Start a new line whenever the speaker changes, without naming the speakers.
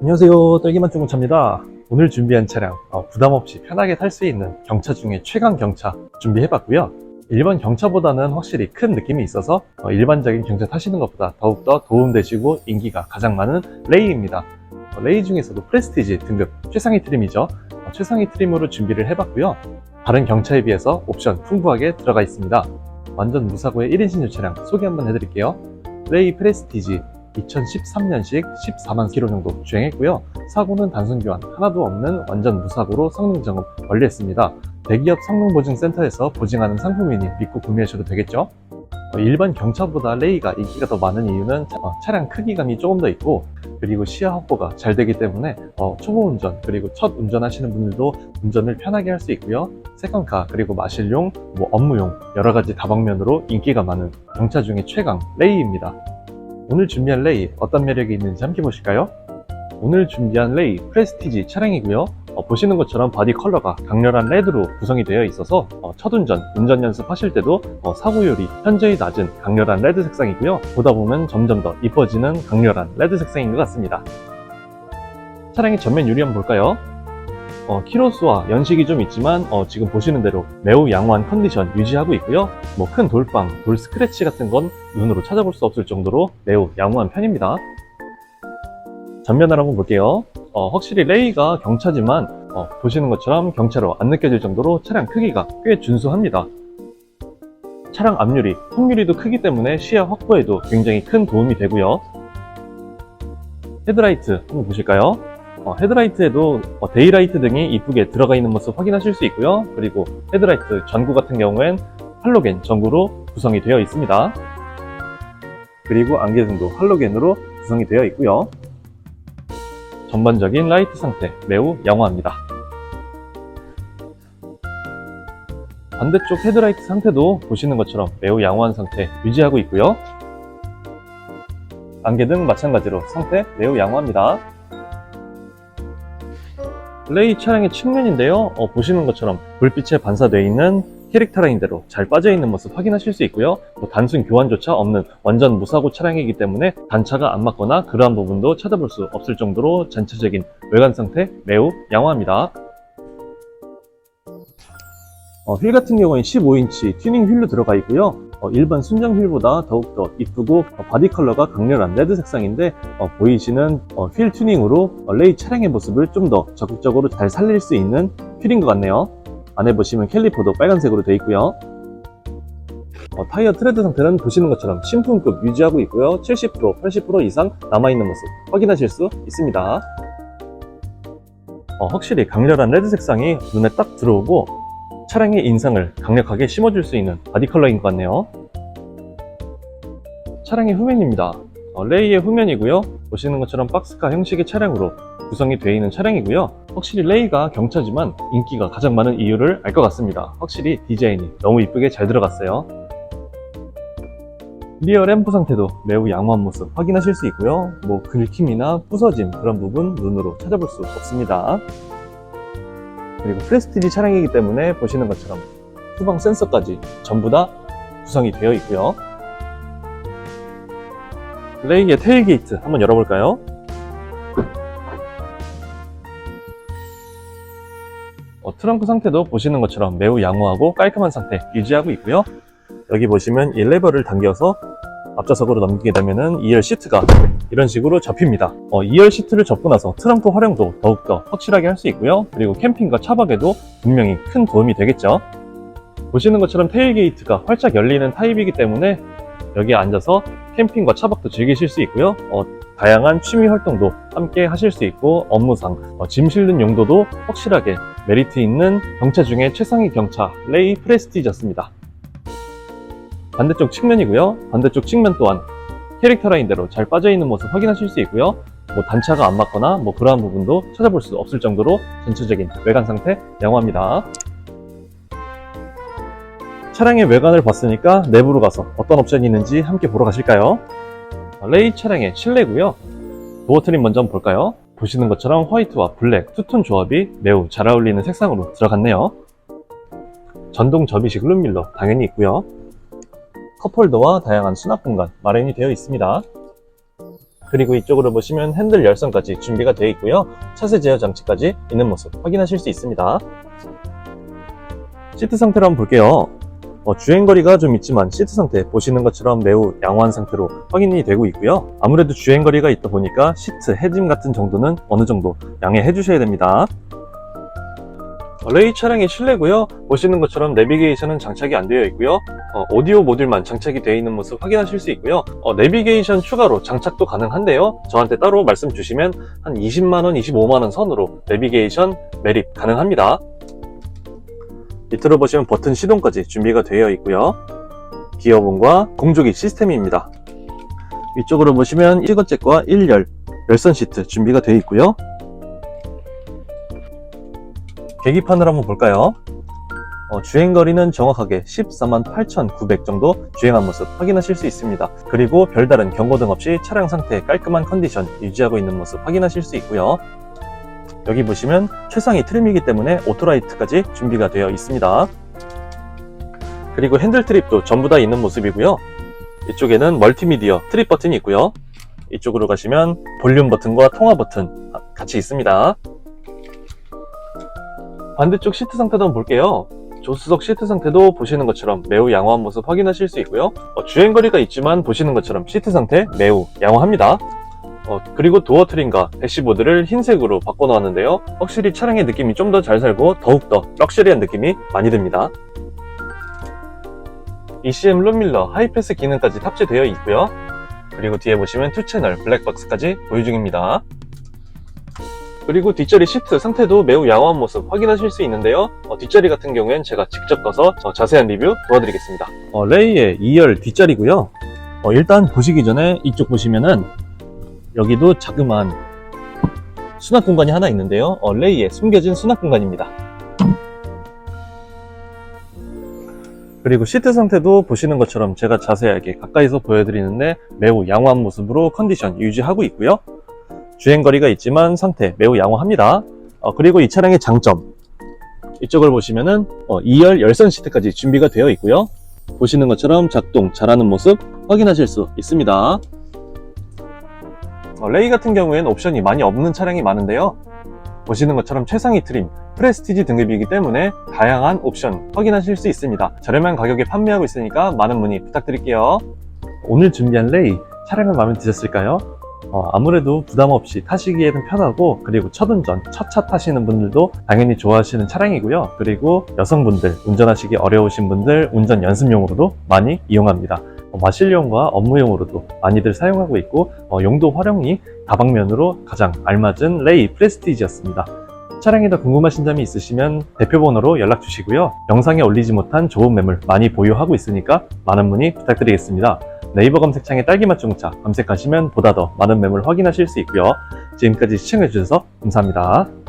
안녕하세요. 딸기만 중고차입니다. 오늘 준비한 차량 어, 부담없이 편하게 탈 수 있는 경차 중에 최강 경차 준비해봤고요. 일반 경차보다는 확실히 큰 느낌이 있어서 어, 일반적인 경차 타시는 것보다 더욱더 도움되시고 인기가 가장 많은 레이입니다. 어, 레이 중에서도 프레스티지 등급 최상위 트림이죠. 어, 최상위 트림으로 준비를 해봤고요. 다른 경차에 비해서 옵션 풍부하게 들어가 있습니다. 완전 무사고의 1인 신유 차량 소개 한번 해드릴게요. 레이 프레스티지 2013년식 14만 킬로 정도 주행했고요. 사고는 단순 교환 하나도 없는 완전 무사고로 성능 점검 완료했습니다. 대기업 성능 보증 센터에서 보증하는 상품이니 믿고 구매하셔도 되겠죠? 어, 일반 경차보다 레이가 인기가 더 많은 이유는 차, 어, 차량 크기감이 조금 더 있고 그리고 시야 확보가 잘 되기 때문에 어, 초보 운전 그리고 첫 운전하시는 분들도 운전을 편하게 할 수 있고요. 세컨카 그리고 마실용, 뭐 업무용 여러 가지 다방면으로 인기가 많은 경차 중에 최강 레이입니다. 오늘 준비한 레이 어떤 매력이 있는지 함께 보실까요? 오늘 준비한 레이 프레스티지 차량이고요. 어, 보시는 것처럼 바디 컬러가 강렬한 레드로 구성이 되어 있어서 어, 첫 운전, 운전 연습하실 때도 어, 사고율이 현저히 낮은 강렬한 레드 색상이고요. 보다 보면 점점 더 이뻐지는 강렬한 레드 색상인 것 같습니다. 차량의 전면 유리 한번 볼까요? 어, 키로수와 연식이 좀 있지만 어, 지금 보시는 대로 매우 양호한 컨디션 유지하고 있고요. 뭐 큰 돌빵, 돌 스크래치 같은 건 눈으로 찾아볼 수 없을 정도로 매우 양호한 편입니다. 전면을 한번 볼게요. 어, 확실히 레이가 경차지만 어, 보시는 것처럼 경차로 안 느껴질 정도로 차량 크기가 꽤 준수합니다. 차량 앞유리, 통유리도 크기 때문에 시야 확보에도 굉장히 큰 도움이 되고요. 헤드라이트 한번 보실까요? 어, 헤드라이트에도 어, 데이라이트 등이 이쁘게 들어가 있는 모습 확인하실 수 있고요. 그리고 헤드라이트 전구 같은 경우엔 할로겐 전구로 구성이 되어 있습니다. 그리고 안개등도 할로겐으로 구성이 되어 있고요. 전반적인 라이트 상태 매우 양호합니다. 반대쪽 헤드라이트 상태도 보시는 것처럼 매우 양호한 상태 유지하고 있고요. 안개등 마찬가지로 상태 매우 양호합니다. 레이 차량의 측면인데요. 어, 보시는 것처럼 불빛에 반사되어 있는 캐릭터 라인대로 잘 빠져 있는 모습 확인하실 수 있고요. 뭐 단순 교환조차 없는 완전 무사고 차량이기 때문에 단차가 안 맞거나 그러한 부분도 찾아볼 수 없을 정도로 전체적인 외관 상태 매우 양호합니다. 어, 휠 같은 경우는 15인치 튜닝 휠로 들어가 있고요. 어, 일반 순정 휠보다 더욱더 이쁘고 어, 바디 컬러가 강렬한 레드 색상인데 어, 보이시는 어, 휠 튜닝으로 어, 레이 차량의 모습을 좀 더 적극적으로 잘 살릴 수 있는 휠인 것 같네요. 안에 보시면 캘리퍼도 빨간색으로 되어 있고요. 어, 타이어 트레드 상태는 보시는 것처럼 신품급 유지하고 있고요. 70% 80% 이상 남아있는 모습 확인하실 수 있습니다. 어, 확실히 강렬한 레드 색상이 눈에 딱 들어오고 차량의 인상을 강력하게 심어줄 수 있는 바디 컬러인 것 같네요. 차량의 후면입니다. 어, 레이의 후면이고요. 보시는 것처럼 박스카 형식의 차량으로 구성이 되어 있는 차량이고요. 확실히 레이가 경차지만 인기가 가장 많은 이유를 알 것 같습니다. 확실히 디자인이 너무 이쁘게 잘 들어갔어요. 리어 램프 상태도 매우 양호한 모습 확인하실 수 있고요. 뭐 긁힘이나 부서짐 그런 부분 눈으로 찾아볼 수 없습니다. 그리고 프레스티지 차량이기 때문에 보시는 것처럼 후방 센서까지 전부 다 구성이 되어 있고요. 레이의 테일 게이트 한번 열어볼까요? 어, 트렁크 상태도 보시는 것처럼 매우 양호하고 깔끔한 상태 유지하고 있고요. 여기 보시면 이 레버를 당겨서 앞좌석으로 넘기게 되면은 2열 시트가 이런 식으로 접힙니다. 어, 2열 시트를 접고 나서 트렁크 활용도 더욱더 확실하게 할 수 있고요. 그리고 캠핑과 차박에도 분명히 큰 도움이 되겠죠. 보시는 것처럼 테일게이트가 활짝 열리는 타입이기 때문에 여기에 앉아서 캠핑과 차박도 즐기실 수 있고요. 어, 다양한 취미 활동도 함께 하실 수 있고 업무상 어, 짐 실는 용도도 확실하게 메리트 있는 경차 중에 최상위 경차 레이 프레스티지였습니다. 반대쪽 측면이고요. 반대쪽 측면 또한 캐릭터 라인대로 잘 빠져있는 모습 확인하실 수 있고요. 뭐 단차가 안 맞거나 뭐 그러한 부분도 찾아볼 수 없을 정도로 전체적인 외관 상태 양호합니다. 차량의 외관을 봤으니까 내부로 가서 어떤 옵션이 있는지 함께 보러 가실까요? 레이 차량의 실내고요. 도어 트림 먼저 볼까요? 보시는 것처럼 화이트와 블랙 투톤 조합이 매우 잘 어울리는 색상으로 들어갔네요. 전동 접이식 룸밀러 당연히 있고요. 컵홀더와 다양한 수납 공간 마련이 되어 있습니다. 그리고 이쪽으로 보시면 핸들 열선까지 준비가 되어 있고요. 차세 제어 장치까지 있는 모습 확인하실 수 있습니다. 시트 상태를 한번 볼게요. 어, 주행거리가 좀 있지만 시트 상태 보시는 것처럼 매우 양호한 상태로 확인이 되고 있고요. 아무래도 주행거리가 있다 보니까 시트 해짐 같은 정도는 어느 정도 양해해 주셔야 됩니다. 어, 레이 차량의 실내고요. 보시는 것처럼 내비게이션은 장착이 안 되어 있고요. 어, 오디오 모듈만 장착이 되어 있는 모습 확인하실 수 있고요. 어, 내비게이션 추가로 장착도 가능한데요. 저한테 따로 말씀 주시면 한 20만원, 25만원 선으로 내비게이션 매립 가능합니다. 밑으로 보시면 버튼 시동까지 준비가 되어 있고요. 기어봉과 공조기 시스템입니다. 위쪽으로 보시면 1건잭과 1열 열선 시트 준비가 되어 있고요. 계기판을 한번 볼까요? 어, 주행거리는 정확하게 14만 8,900 정도 주행한 모습 확인하실 수 있습니다. 그리고 별다른 경고등 없이 차량 상태 깔끔한 컨디션 유지하고 있는 모습 확인하실 수 있고요. 여기 보시면 최상위 트림이기 때문에 오토라이트까지 준비가 되어 있습니다. 그리고 핸들 트립도 전부 다 있는 모습이고요. 이쪽에는 멀티미디어 트립 버튼이 있고요. 이쪽으로 가시면 볼륨 버튼과 통화 버튼 같이 있습니다. 반대쪽 시트 상태도 한번 볼게요. 조수석 시트 상태도 보시는 것처럼 매우 양호한 모습 확인하실 수 있고요. 어, 주행거리가 있지만 보시는 것처럼 시트 상태 매우 양호합니다. 어, 그리고 도어 트림과 대시보드를 흰색으로 바꿔놓았는데요. 확실히 차량의 느낌이 좀 더 잘 살고 더욱더 럭셔리한 느낌이 많이 듭니다. ECM 룸밀러 하이패스 기능까지 탑재되어 있고요. 그리고 뒤에 보시면 2채널 블랙박스까지 보유 중입니다. 그리고 뒷자리 시트 상태도 매우 양호한 모습 확인하실 수 있는데요. 어, 뒷자리 같은 경우엔 제가 직접 가서 어, 자세한 리뷰 도와드리겠습니다. 어, 레이의 2열 뒷자리고요. 어, 일단 보시기 전에 이쪽 보시면은 여기도 자그마한 수납 공간이 하나 있는데요. 어, 레이의 숨겨진 수납 공간입니다. 그리고 시트 상태도 보시는 것처럼 제가 자세하게 가까이서 보여드리는데 매우 양호한 모습으로 컨디션 유지하고 있고요. 주행거리가 있지만 상태 매우 양호합니다. 어, 그리고 이 차량의 장점 이쪽을 보시면은 어, 2열 열선 시트까지 준비가 되어 있고요. 보시는 것처럼 작동 잘하는 모습 확인하실 수 있습니다. 어, 레이 같은 경우에는 옵션이 많이 없는 차량이 많은데요. 보시는 것처럼 최상위 트림, 프레스티지 등급이기 때문에 다양한 옵션 확인하실 수 있습니다. 저렴한 가격에 판매하고 있으니까 많은 문의 부탁드릴게요. 오늘 준비한 레이 차량은 마음에 드셨을까요? 어, 아무래도 부담 없이 타시기에는 편하고 그리고 첫 운전, 첫 차 타시는 분들도 당연히 좋아하시는 차량이고요. 그리고 여성분들, 운전하시기 어려우신 분들 운전 연습용으로도 많이 이용합니다. 어, 마실용과 업무용으로도 많이들 사용하고 있고 어, 용도 활용이 다방면으로 가장 알맞은 레이 프레스티지였습니다. 차량에 더 궁금하신 점이 있으시면 대표 번호로 연락 주시고요. 영상에 올리지 못한 좋은 매물 많이 보유하고 있으니까 많은 문의 부탁드리겠습니다. 네이버 검색창에 딸기맛 중차 검색하시면 보다 더 많은 매물 확인하실 수 있고요. 지금까지 시청해주셔서 감사합니다.